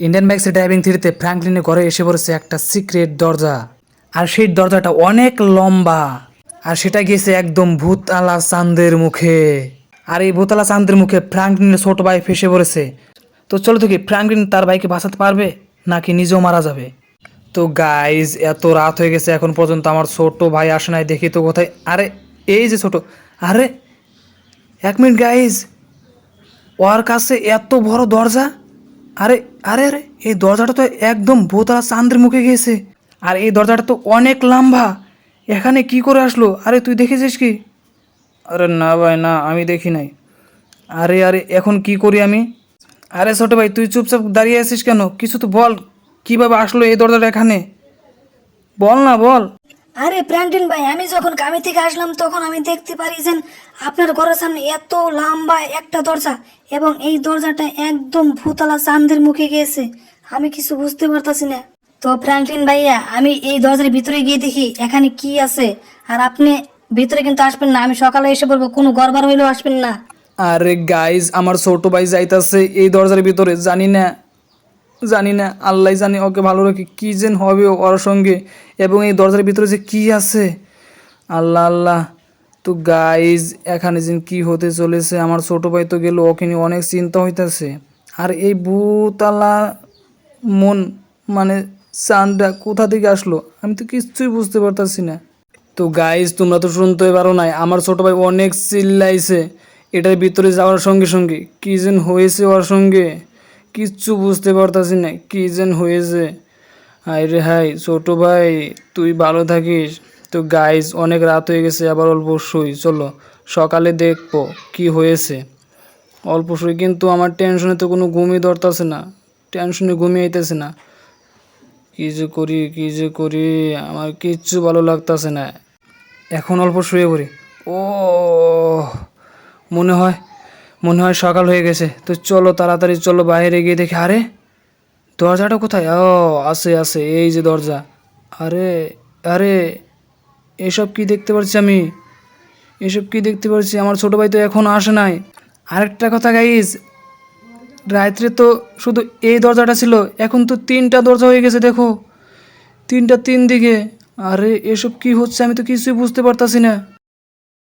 Indian ব্যাগসে driving থ্রিতে ফ্র্যাঙ্কলিনের ঘরে এসে পড়েছে একটা সিক্রেট দরজা। আর সেই দরজাটা অনেক লম্বা। আর সেটা গিয়েছে একদম ভূতালা চাঁদের মুখে। আর এই ভূতালা চাঁদের মুখে ফ্র্যাঙ্কলিনের ছোট ভাই ফেসে পড়েছে। তো চলো দেখি ফ্র্যাঙ্কলিন তার ভাইকে বাঁচাতে পারবে, নাকি নিজেও মারা যাবে? তো গাইজ এত রাত হয়ে গেছে, এখন পর্যন্ত আমার ছোট ভাই আসে নাই, দেখি তো কোথায়। আরে, এই যে ছোট, আরে, এক মিনিট গাইজ ওর কাছে এত বড় দরজা? আরে আরে আরে, এই দরজাটা তো একদম বোতলা চাঁদের মুখে গিয়েছে। আর এই দরজাটা তো অনেক লম্বা। এখানে কি করে আসলো? আরে, তুই দেখেছিস কি? আরে না ভাই, না, আমি দেখি নাই। আরে আরে, এখন কি করি আমি? আরে ছোট ভাই, তুই চুপচাপ দাঁড়িয়ে আছিস কেন? কিছু তো বল, কীভাবে আসলো এই দরজাটা এখানে? বল না, বল। আরে প্র্যান্টিন ভাই, আমি যখন কামি থেকে আসলাম, তখন আমি দেখতে পারি যে আপনার ঘরের সামনে এত লম্বা একটা দরজা এবং এই দরজাটা একদম ভূতলা চাঁদের মুখে গিয়েছে। আমি কিছু বুঝতে পারতাছি না। তো ফ্র্যাঙ্কলিন ভাইয়া, আমি এই দরজার ভিতরে গিয়ে দেখি এখানে কি আছে। আর আপনি ভিতরে কিন্তু আসবেন না, আমি সকালে এসে বলব, কোনো গড়বার হইলেও আসবেন না। আরে গাইজ আমার ছোট ভাই যাইতাছে এই দরজার ভিতরে, জানি না। জানি না, আল্লাহ জানি, ওকে ভালো রাখি, কী যেন হবে ওর সঙ্গে, এবং এই দরজার ভিতরে যে কি আছে? আল্লাহ আল্লাহ, তো গাইজ এখানে যে কি হতে চলেছে, আমার ছোট ভাই তো গেল, ওকে নিয়ে অনেক চিন্তা হইতাছে। আর এই ভূতালা মন মানে চানটা কোথা থেকে আসলো? আমি তো কিচ্ছুই বুঝতে পারতাছি না। তো গাইজ তোমরা তো শুনতে পারো নাই, আমার ছোট ভাই অনেক চিল্লাইছে, এটার ভিতরে যাওয়ার সঙ্গে সঙ্গে, কি যেন হয়েছে ওর সঙ্গে? কিচ্ছু বুঝতে পারতাছি না, কি যেন হয়েছে। হাই রে হাই, ছোট ভাই, তুই ভালো থাকিস। তো গাইজ অনেক রাত হয়ে গেছে, আবার অল্প শুই, চলো। সকালে দেখব কি হয়েছে। অল্প শুই, কিন্তু আমার টেনশনে তো কোনো ঘুমই ধরতেছে না। টেনশনে ঘুমিয়ে আইতেছে না। কি যে করি, কি যে করি, আমার কিচ্ছু ভালো লাগতেছে না। এখন অল্প শুয়ে পড়ি। ও মনে হয় মনে হয় সকাল হয়ে গেছে। তো চলো তাড়াতাড়ি চলো বাইরে গিয়ে দেখি। আরে, দরজাটা কোথায়? ও, আছে আছে, এই যে দরজা। আরে আরে, এসব কি দেখতে পাচ্ছি আমি? এসব কি দেখতে পাচ্ছি? আমার ছোট ভাই তো এখন আসে নাই। আরেকটা কথা গাইজ রাত্রে তো শুধু এই দরজাটা ছিল। এখন তো তিনটা দরজা হয়ে গেছে, দেখো। তিনটা তিন দিকে। আরে, এসব কি হচ্ছে আমি তো কিছুই বুঝতে পারতাছি না।